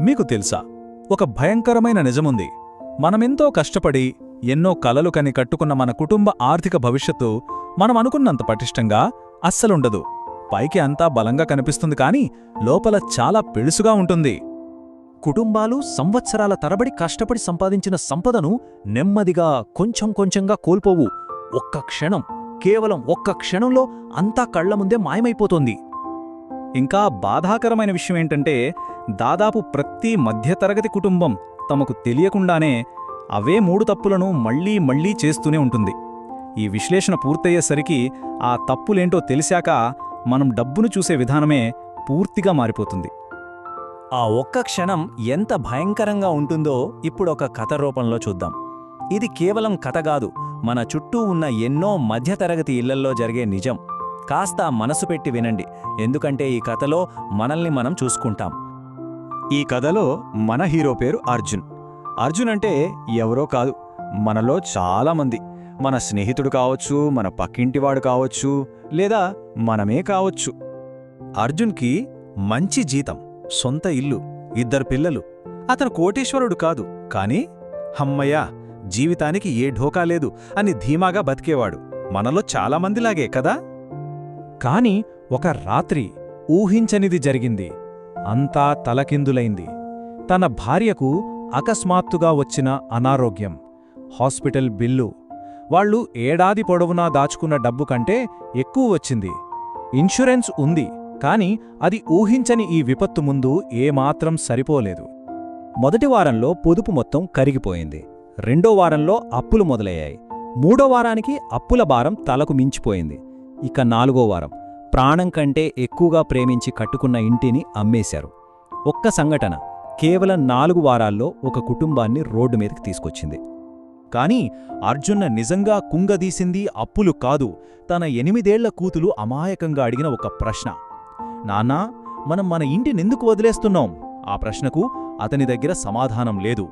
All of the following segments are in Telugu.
మీకు తెలుసా ఒక భయంకరమైన నిజముంది. మనమెంతో కష్టపడి ఎన్నో కలలు కని కట్టుకున్న మన కుటుంబ ఆర్థిక భవిష్యత్తు మనం అనుకున్నంత పటిష్టంగా అస్సలుండదు. పైకి అంతా బలంగా కనిపిస్తుంది కాని లోపల చాలా పెళుసుగా ఉంటుంది. కుటుంబాలు సంవత్సరాల తరబడి కష్టపడి సంపాదించిన సంపదను నెమ్మదిగా కొంచెం కొంచెంగా కోల్పోవు. ఒక్క క్షణం కేవలం ఒక్క క్షణంలో అంతా కళ్ళ ముందే మాయమైపోతోంది. ఇంకా బాధాకరమైన విషయం ఏంటంటే దాదాపు ప్రతి మధ్యతరగతి కుటుంబం తమకు తెలియకుండానే అవే మూడు తప్పులను మళ్ళీ మళ్ళీ చేస్తూనే ఉంటుంది. ఈ విశ్లేషణ పూర్తయ్యేసరికి ఆ తప్పులేంటో తెలిసాక మనం డబ్బును చూసే విధానమే పూర్తిగా మారిపోతుంది. ఆ ఒక్క క్షణం ఎంత భయంకరంగా ఉంటుందో ఇప్పుడొక కథ రూపంలో చూద్దాం. ఇది కేవలం కథ కాదు మన చుట్టూ ఉన్న ఎన్నో మధ్యతరగతి ఇళ్ళల్లో జరిగే నిజం. కాస్త మనసు పెట్టి వినండి ఎందుకంటే ఈ కథలో మనల్ని మనం చూసుకుంటాం. ఈ కథలో మన హీరో పేరు అర్జున్. అర్జున్ అంటే ఎవరో కాదు మనలో చాలామంది మన స్నేహితుడు కావచ్చు మన పక్కింటివాడు కావచ్చు లేదా మనమే కావచ్చు. అర్జున్కి మంచి జీతం సొంత ఇల్లు ఇద్దరు పిల్లలు. అతను కోటేశ్వరుడు కాదు కాని హమ్మయ్యా జీవితానికి ఏ ఢోకా లేదు అని ధీమాగా బతికేవాడు. మనలో చాలామందిలాగే కదా? కాని ఒక రాత్రి ఊహించనిది జరిగింది. అంతా తలకిందులైంది. తన భార్యకు అకస్మాత్తుగా వచ్చిన అనారోగ్యం. Hospital bill. వాళ్ళు ఏడాది పొడవునా దాచుకున్న డబ్బు కంటే ఎక్కువ వచ్చింది. ఇన్సూరెన్స్ ఉంది కాని అది ఊహించని ఈ విపత్తు ముందు ఏమాత్రం సరిపోలేదు. మొదటి వారంలో పొదుపు మొత్తం కరిగిపోయింది. రెండో వారంలో అప్పులు మొదలయ్యాయి. మూడో వారానికి అప్పుల భారం తలకు మించిపోయింది. ఇక నాలుగో వారం. ప్రాణం కంటే ఎక్కువగా ప్రేమించి కట్టుకున్న ఇంటిని అమ్మేశారు. ఒక్క సంఘటన కేవలం నాలుగు వారాల్లో ఒక కుటుంబాన్ని రోడ్డు మీదకి తీసుకొచ్చింది. కాని అర్జున్న నిజంగా కుంగదీసింది అప్పులు కాదు తన ఎనిమిదేళ్ళ కూతులు అమాయకంగా అడిగిన ఒక ప్రశ్న. నాన్నా మనం మన ఇంటినెందుకు వదిలేస్తున్నాం? ఆ ప్రశ్నకు అతని దగ్గర సమాధానం లేదు.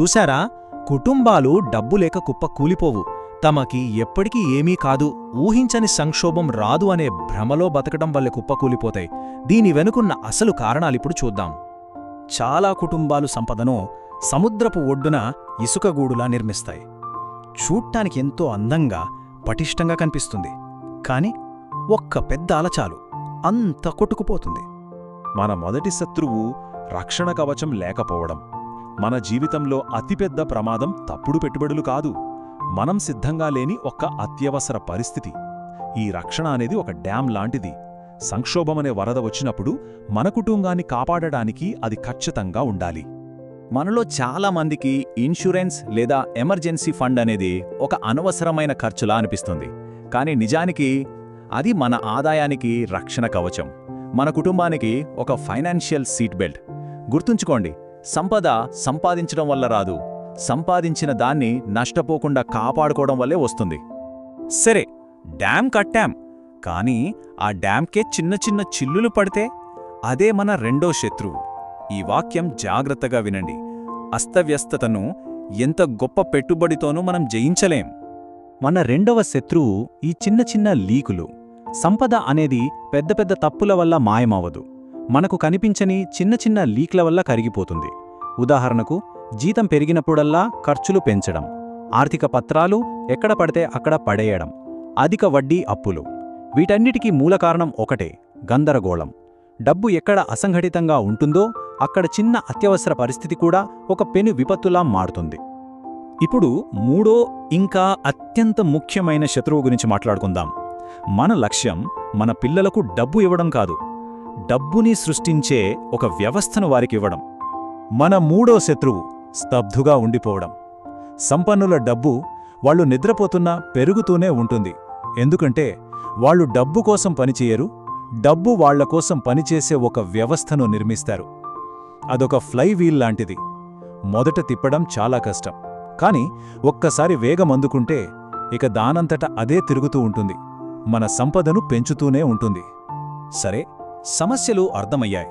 చూశారా? కుటుంబాలు డబ్బు లేక కుప్ప కూలిపోవు. తమకి ఎప్పటికీ ఏమీ కాదు ఊహించని సంక్షోభం రాదు అనే భ్రమలో బతకడం వల్ల కుప్పకూలిపోతాయి. దీని వెనుకున్న అసలు కారణాలిప్పుడు చూద్దాం. చాలా కుటుంబాలు సంపదను సముద్రపు ఒడ్డున ఇసుకగూడులా నిర్మిస్తాయి. చూడ్టానికి ఎంతో అందంగా పటిష్టంగా కనిపిస్తుంది. కాని ఒక్క పెద్ద అలచాలు అంత కొట్టుకుపోతుంది. మన మొదటి శత్రువు రక్షణ కవచం లేకపోవడం మన జీవితంలో అతిపెద్ద ప్రమాదం తప్పుడు పెట్టుబడులు కాదు. మనం సిద్ధంగా లేని ఒక్క అత్యవసర పరిస్థితి. ఈ రక్షణ అనేది ఒక డ్యాం లాంటిది. సంక్షోభమనే వరద వచ్చినప్పుడు మన కుటుంబాన్ని కాపాడడానికి అది ఖచ్చితంగా ఉండాలి. మనలో చాలా మందికి ఇన్సూరెన్స్ లేదా ఎమర్జెన్సీ ఫండ్ అనేది ఒక అనవసరమైన ఖర్చులా అనిపిస్తుంది. కానీ నిజానికి అది మన ఆదాయానికి రక్షణ కవచం. మన కుటుంబానికి ఒక ఫైనాన్షియల్ సీట్ బెల్ట్. గుర్తుంచుకోండి సంపద సంపాదించడం వల్ల రాదు. సంపాదించిన దాన్ని నష్టపోకుండా కాపాడుకోవడం వల్లే వస్తుంది. సరే డ్యామ్ కట్టాం. కానీ ఆ డ్యాంకే చిన్న చిన్న చిల్లులు పడితే అదే మన రెండో శత్రువు. ఈ వాక్యం జాగ్రత్తగా వినండి. అస్తవ్యస్తతను ఎంత గొప్ప పెట్టుబడితోనూ మనం జయించలేం. మన రెండవ శత్రువు ఈ చిన్న చిన్న లీకులు సంపద అనేది పెద్ద పెద్ద తప్పుల వల్ల మాయమవదు మనకు కనిపించని చిన్న చిన్న లీక్ల వల్ల కరిగిపోతుంది. ఉదాహరణకు జీతం పెరిగినప్పుడల్లా ఖర్చులు పెంచడం ఆర్థిక పత్రాలు ఎక్కడ పడితే అక్కడ పడేయడం అధిక వడ్డీ అప్పులు. వీటన్నిటికీ మూల కారణం ఒకటే గందరగోళం. డబ్బు ఎక్కడ అసంఘటితంగా ఉంటుందో అక్కడ చిన్న అత్యవసర పరిస్థితి కూడా ఒక పెను విపత్తులా మారుతుంది. ఇప్పుడు మూడో ఇంకా అత్యంత ముఖ్యమైన శత్రువు గురించి మాట్లాడుకుందాం. మన లక్ష్యం మన పిల్లలకు డబ్బు ఇవ్వడం కాదు డబ్బుని సృష్టించే ఒక వ్యవస్థను వారికివ్వడం మన మూడో శత్రువు స్తబ్దుగా ఉండిపోవడం. సంపన్నుల డబ్బు వాళ్ళు నిద్రపోతున్నా పెరుగుతూనే ఉంటుంది. ఎందుకంటే వాళ్ళు డబ్బు కోసం పనిచేయరు డబ్బు వాళ్ళ కోసం పనిచేసే ఒక వ్యవస్థను నిర్మిస్తారు. అదొక ఫ్లైవీల్ లాంటిది. మొదట తిప్పడం చాలా కష్టం. కాని ఒక్కసారి వేగం అందుకుంటే ఇక దానంతట అదే తిరుగుతూ ఉంటుంది. మన సంపదను పెంచుతూనే ఉంటుంది. సరే సమస్యలు అర్థమయ్యాయి.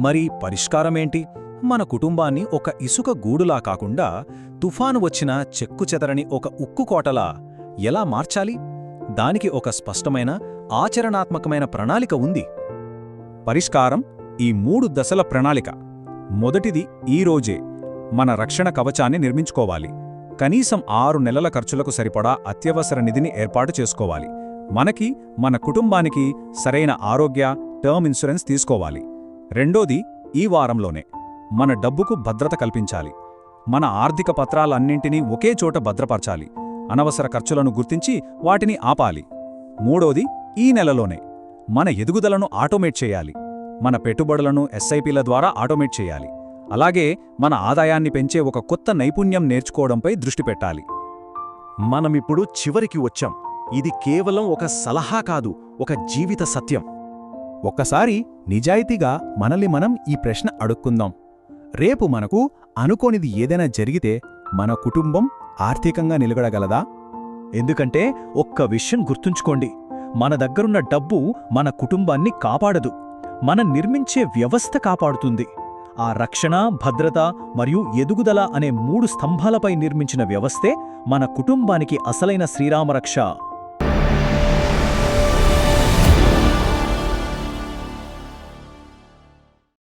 మరి పరిష్కారమేంటి? మన కుటుంబాన్ని ఒక ఇసుక గూడులా కాకుండా తుఫాను వచ్చిన చెక్కుచెదరని ఒక ఉక్కు కోటలా ఎలా మార్చాలి? దానికి ఒక స్పష్టమైన ఆచరణాత్మకమైన ప్రణాళిక ఉంది. పరిష్కారం ఈ మూడు దశల ప్రణాళిక. మొదటిది ఈ రోజే మన రక్షణ కవచాన్ని నిర్మించుకోవాలి. కనీసం ఆరు నెలల ఖర్చులకు సరిపడా అత్యవసర నిధిని ఏర్పాటు చేసుకోవాలి. మనకి మన కుటుంబానికి సరైన ఆరోగ్య టర్మ్ ఇన్సూరెన్స్ తీసుకోవాలి. రెండోది ఈ వారంలోనే. మన డబ్బుకు భద్రత కల్పించాలి. మన ఆర్థిక పత్రాలన్నింటినీ ఒకే చోట భద్రపరచాలి. అనవసర ఖర్చులను గుర్తించి వాటిని ఆపాలి. మూడోది ఈ నెలలోనే మన ఎదుగుదలను ఆటోమేట్ చేయాలి. మన పెట్టుబడులను ఎస్ఐపిల ద్వారా ఆటోమేట్ చేయాలి. అలాగే మన ఆదాయాన్ని పెంచే ఒక కొత్త నైపుణ్యం నేర్చుకోవడంపై దృష్టి పెట్టాలి. మనమిప్పుడు చివరికి వచ్చాం. ఇది కేవలం ఒక సలహా కాదు ఒక జీవిత సత్యం. ఒక్కసారి నిజాయితీగా మనల్ని మనం ఈ ప్రశ్న అడుక్కుందాం. రేపు మనకు అనుకోనిది ఏదైనా జరిగితే మన కుటుంబం ఆర్థికంగా నిలగడగలదా ఎందుకంటే ఒక్క విషయం గుర్తుంచుకోండి. మన దగ్గరున్న డబ్బు మన కుటుంబాన్ని కాపాడదు. మనం నిర్మించే వ్యవస్థ కాపాడుతుంది. ఆ రక్షణ భద్రత మరియు ఎదుగుదల అనే మూడు స్తంభాలపై నిర్మించిన వ్యవస్థే మన కుటుంబానికి అసలైన శ్రీరామరక్ష.